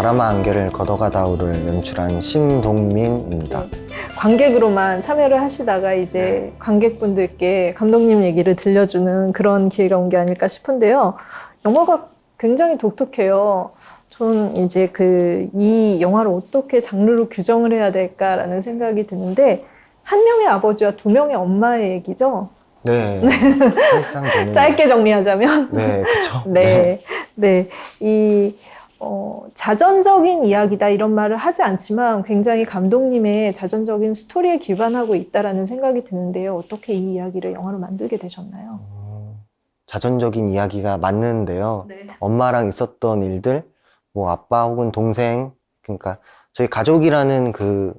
바람아 안개를 걷어가다오를 연출한 신동민입니다. 관객으로만 참여를 하시다가 이제 관객분들께 감독님 얘기를 들려주는 그런 기회가 온 게 아닐까 싶은데요. 영화가 굉장히 독특해요. 저는 이제 그 이 영화를 어떻게 장르로 규정을 해야 될까라는 생각이 드는데 한 명의 아버지와 두 명의 엄마의 얘기죠. 네. 사실상 저는 짧게 정리하자면 네, 그렇죠. 네, 네, 이 어, 자전적인 이야기다 이런 말을 하지 않지만 굉장히 감독님의 자전적인 스토리에 기반하고 있다라는 생각이 드는데요. 어떻게 이 이야기를 영화로 만들게 되셨나요? 음, 자전적인 이야기가 맞는데요. 네. 엄마랑 있었던 일들, 뭐 아빠 혹은 동생, 그러니까 저희 가족이라는 그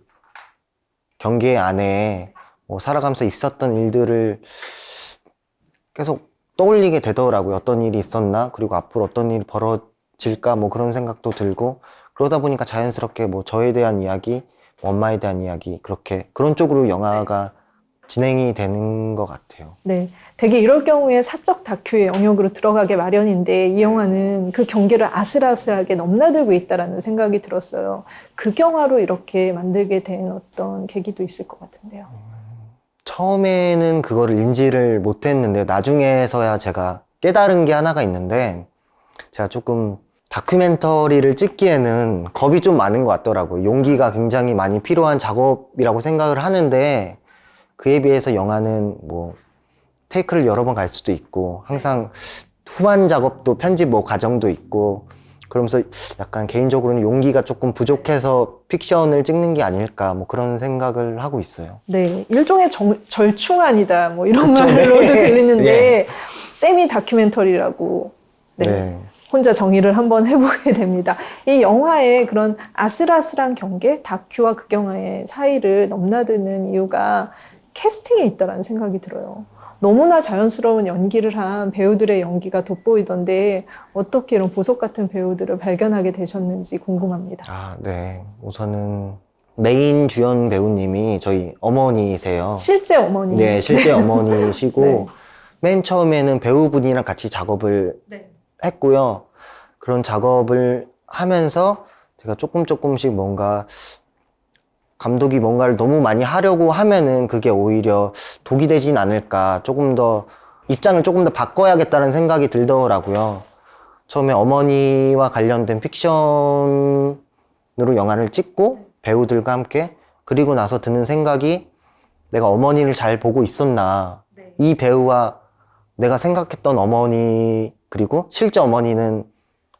경계 안에 뭐 살아가면서 있었던 일들을 계속 떠올리게 되더라고요. 어떤 일이 있었나? 그리고 앞으로 어떤 일이 벌어 질까? 뭐 그런 생각도 들고 그러다 보니까 자연스럽게 뭐 저에 대한 이야기, 뭐 엄마에 대한 이야기 그렇게 그런 쪽으로 영화가 진행이 되는 것 같아요. 네, 되게 이럴 경우에 사적 다큐의 영역으로 들어가게 마련인데 이 영화는 그 경계를 아슬아슬하게 넘나들고 있다라는 생각이 들었어요. 극영화로 이렇게 만들게 된 어떤 계기도 있을 것 같은데요. 처음에는 그거를 인지를 못했는데 나중에서야 제가 깨달은 게 하나가 있는데 제가 조금 다큐멘터리를 찍기에는 겁이 좀 많은 것 같더라고요. 용기가 굉장히 많이 필요한 작업이라고 생각을 하는데 그에 비해서 영화는 뭐 테이크를 여러 번 갈 수도 있고 항상 후반 작업도 편집 뭐 과정도 있고 그러면서 약간 개인적으로는 용기가 조금 부족해서 픽션을 찍는 게 아닐까 뭐 그런 생각을 하고 있어요. 네, 일종의 정- 절충안이다 뭐 이런 그쵸, 말로도 네. 들리는데 세미 다큐멘터리라고 네, 네. 혼자 정의를 한번 해보게 됩니다. 이 영화의 그런 아슬아슬한 경계, 다큐와 극영화의 사이를 넘나드는 이유가 캐스팅에 있다라는 생각이 들어요. 너무나 자연스러운 연기를 한 배우들의 연기가 돋보이던데 어떻게 이런 보석 같은 배우들을 발견하게 되셨는지 궁금합니다. 아, 네. 우선은 메인 주연 배우님이 저희 어머니세요. 실제 어머니. 네, 실제 어머니시고 네. 맨 처음에는 배우분이랑 같이 작업을 네. 했고요. 그런 작업을 하면서 제가 조금 조금씩 뭔가 감독이 뭔가를 너무 많이 하려고 하면은 그게 오히려 독이 되진 않을까. 조금 더 입장을 조금 더 바꿔야겠다는 생각이 들더라고요. 처음에 어머니와 관련된 픽션으로 영화를 찍고 배우들과 함께 그리고 나서 드는 생각이 내가 어머니를 잘 보고 있었나. 이 배우와 내가 생각했던 어머니 그리고 실제 어머니는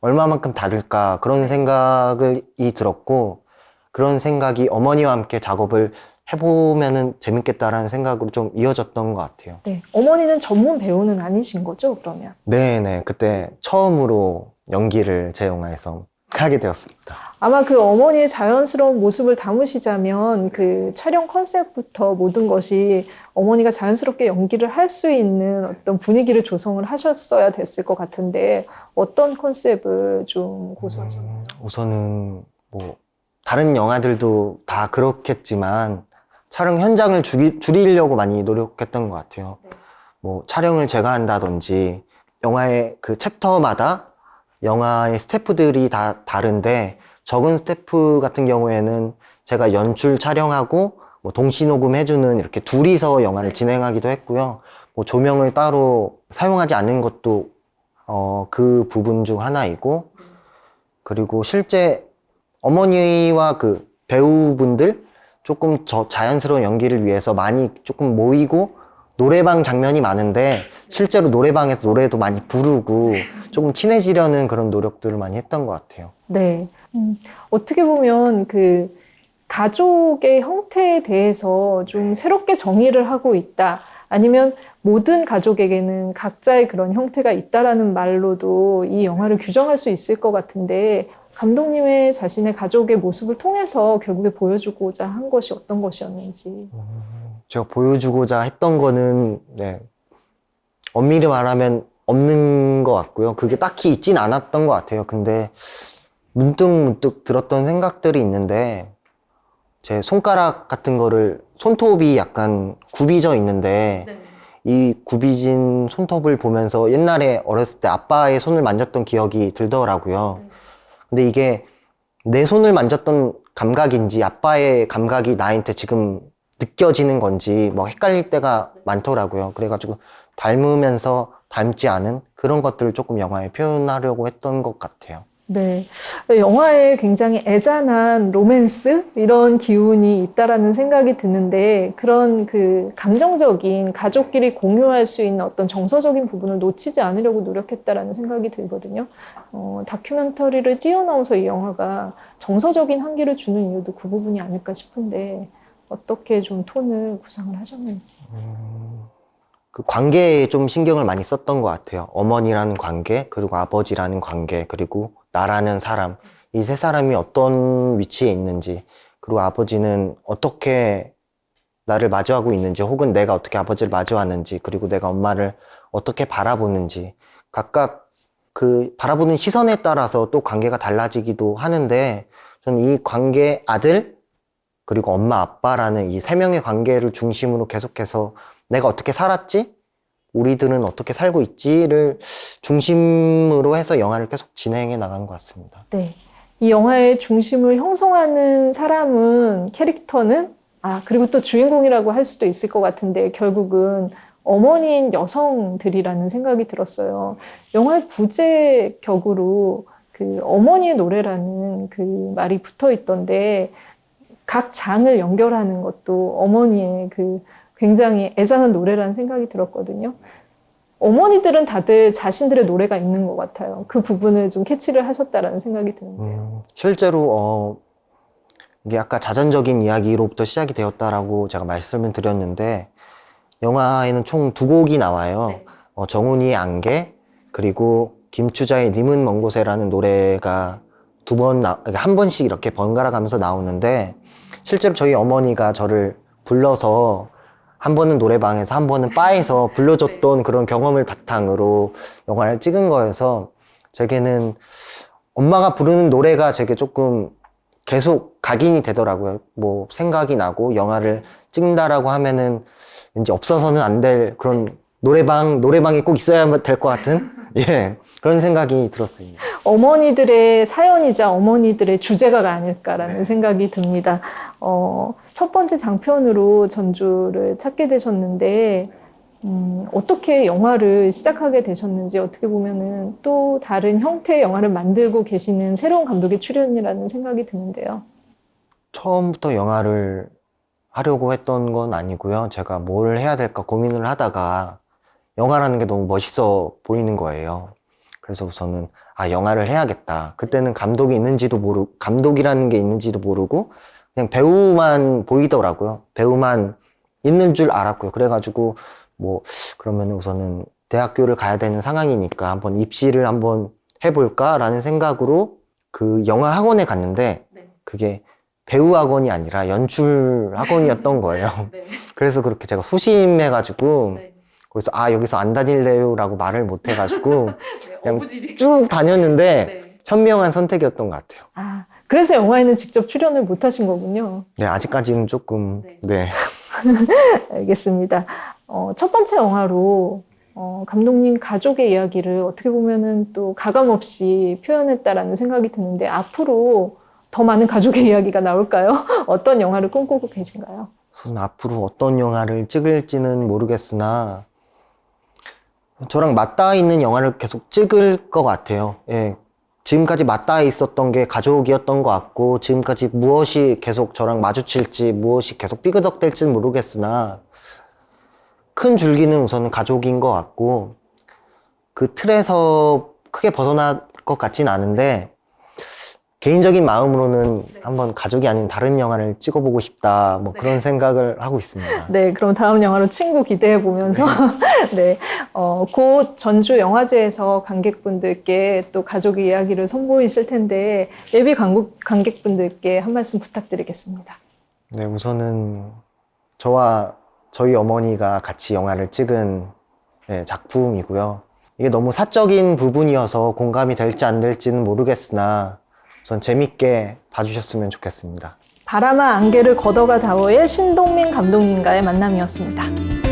얼마만큼 다를까 그런 생각이 들었고 그런 생각이 어머니와 함께 작업을 해보면은 재밌겠다라는 생각으로 좀 이어졌던 것 같아요. 네. 어머니는 전문 배우는 아니신 거죠, 그러면? 네네 그때 처음으로 연기를 제 영화에서 하게 되었습니다. 아마 그 어머니의 자연스러운 모습을 담으시자면 그 촬영 컨셉부터 모든 것이 어머니가 자연스럽게 연기를 할 수 있는 어떤 분위기를 조성을 하셨어야 됐을 것 같은데 어떤 컨셉을 좀 고수하셨나요? 음, 우선은 뭐 다른 영화들도 다 그렇겠지만 촬영 현장을 줄이, 줄이려고 많이 노력했던 것 같아요. 네. 뭐 촬영을 제가 한다든지 영화의 그 챕터마다 영화의 스태프들이 다 다른데 적은 스태프 같은 경우에는 제가 연출 촬영하고 뭐 동시 녹음 해주는 이렇게 둘이서 영화를 진행하기도 했고요. 뭐 조명을 따로 사용하지 않는 것도 어, 그 부분 중 하나이고 그리고 실제 어머니와 그 배우분들 조금 저 자연스러운 연기를 위해서 많이 조금 모이고 노래방 장면이 많은데 실제로 노래방에서 노래도 많이 부르고 조금 친해지려는 그런 노력들을 많이 했던 것 같아요. 네. 음, 어떻게 보면 그 가족의 형태에 대해서 좀 새롭게 정의를 하고 있다. 아니면 모든 가족에게는 각자의 그런 형태가 있다라는 말로도 이 영화를 규정할 수 있을 것 같은데 감독님의 자신의 가족의 모습을 통해서 결국에 보여주고자 한 것이 어떤 것이었는지. 제가 보여주고자 했던 거는 네, 엄밀히 말하면 없는 것 같고요. 그게 딱히 있진 않았던 것 같아요. 근데 문득 문득 들었던 생각들이 있는데 제 손가락 같은 거를 손톱이 약간 굽이져 있는데 이 굽이진 손톱을 보면서 옛날에 어렸을 때 아빠의 손을 만졌던 기억이 들더라고요. 네. 근데 이게 내 손을 만졌던 감각인지 아빠의 감각이 나한테 지금 느껴지는 건지 뭐 헷갈릴 때가 많더라고요. 그래가지고 닮으면서 닮지 않은 그런 것들을 조금 영화에 표현하려고 했던 것 같아요. 네. 영화에 굉장히 애잔한 로맨스 이런 기운이 있다라는 생각이 드는데 그런 그 감정적인 가족끼리 공유할 수 있는 어떤 정서적인 부분을 놓치지 않으려고 노력했다라는 생각이 들거든요. 어, 다큐멘터리를 뛰어넘어서 이 영화가 정서적인 한계를 주는 이유도 그 부분이 아닐까 싶은데 어떻게 좀 톤을 구상을 하셨는지. 그 관계에 좀 신경을 많이 썼던 것 같아요. 어머니라는 관계, 그리고 아버지라는 관계, 그리고 나라는 사람. 이 세 사람이 어떤 위치에 있는지, 그리고 아버지는 어떻게 나를 마주하고 있는지, 혹은 내가 어떻게 아버지를 마주하는지, 그리고 내가 엄마를 어떻게 바라보는지, 각각 그 바라보는 시선에 따라서 또 관계가 달라지기도 하는데, 저는 이 관계 아들, 그리고 엄마, 아빠라는 이 세 명의 관계를 중심으로 계속해서 내가 어떻게 살았지? 우리들은 어떻게 살고 있지를 중심으로 해서 영화를 계속 진행해 나간 것 같습니다. 네. 이 영화의 중심을 형성하는 사람은 캐릭터는 아 그리고 또 주인공이라고 할 수도 있을 것 같은데 결국은 어머니인 여성들이라는 생각이 들었어요. 영화의 부제 격으로 그 어머니의 노래라는 그 말이 붙어 있던데 각 장을 연결하는 것도 어머니의 그 굉장히 애잔한 노래라는 생각이 들었거든요. 어머니들은 다들 자신들의 노래가 있는 것 같아요. 그 부분을 좀 캐치를 하셨다라는 생각이 드는데요. 음, 실제로 어, 이게 아까 자전적인 이야기로부터 시작이 되었다라고 제가 말씀을 드렸는데 영화에는 총 두 곡이 나와요. 네. 어, 정훈이의 안개 그리고 김추자의 님은 먼 곳에라는 노래가 두 번, 한 번씩 이렇게 번갈아 가면서 나오는데 실제로 저희 어머니가 저를 불러서 한 번은 노래방에서 한 번은 바에서 불러줬던 그런 경험을 바탕으로 영화를 찍은 거여서 제게는 엄마가 부르는 노래가 제게 조금 계속 각인이 되더라고요. 뭐 생각이 나고 영화를 찍는다라고 하면은 왠지 없어서는 안 될 그런 노래방, 노래방이 꼭 있어야 될 것 같은 예, 그런 생각이 들었습니다. 어머니들의 사연이자 어머니들의 주제가가 아닐까라는 생각이 듭니다. 어, 첫 번째 장편으로 전주를 찾게 되셨는데, 음, 어떻게 영화를 시작하게 되셨는지 어떻게 보면은 또 다른 형태의 영화를 만들고 계시는 새로운 감독의 출연이라는 생각이 드는데요. 처음부터 영화를 하려고 했던 건 아니고요. 제가 뭘 해야 될까 고민을 하다가 영화라는 게 너무 멋있어 보이는 거예요. 그래서 우선은 아 영화를 해야겠다. 그때는 감독이 있는지도 모르 감독이라는 게 있는지도 모르고 그냥 배우만 보이더라고요. 배우만 있는 줄 알았고요. 그래가지고 뭐 그러면 우선은 대학교를 가야 되는 상황이니까 한번 입시를 한번 해볼까라는 생각으로 그 영화 학원에 갔는데 그게 배우 학원이 아니라 연출 학원이었던 거예요. 그래서 그렇게 제가 소심해가지고 거기서 아 여기서 안 다닐래요라고 말을 못 해가지고 그냥 쭉 다녔는데 현명한 선택이었던 것 같아요. 아, 그래서 영화에는 직접 출연을 못 하신 거군요. 네 아직까지는 조금 네. 알겠습니다. 어, 첫 번째 영화로 어, 감독님 가족의 이야기를 어떻게 보면은 또 가감 없이 표현했다라는 생각이 드는데 앞으로 더 많은 가족의 이야기가 나올까요? 어떤 영화를 꿈꾸고 계신가요? 우선 앞으로 어떤 영화를 찍을지는 모르겠으나 저랑 맞닿아 있는 영화를 계속 찍을 것 같아요. 예. 지금까지 맞닿아 있었던 게 가족이었던 것 같고 지금까지 무엇이 계속 저랑 마주칠지 무엇이 계속 삐그덕댈지는 모르겠으나 큰 줄기는 우선은 가족인 것 같고 그 틀에서 크게 벗어날 것 같진 않은데 개인적인 마음으로는 한번 가족이 아닌 다른 영화를 찍어보고 싶다 뭐 그런 생각을 하고 있습니다. 네, 그럼 다음 영화로 친구 기대해 보면서 네, 어, 곧 전주 영화제에서 관객분들께 또 가족의 이야기를 선보이실 텐데 예비 관객, 관객분들께 한 말씀 부탁드리겠습니다. 네, 우선은 저와 저희 어머니가 같이 영화를 찍은 네, 작품이고요. 이게 너무 사적인 부분이어서 공감이 될지 안 될지는 모르겠으나 우선 재밌게 봐주셨으면 좋겠습니다. 바람아 안개를 걷어가 다오의 신동민 감독님과의 만남이었습니다.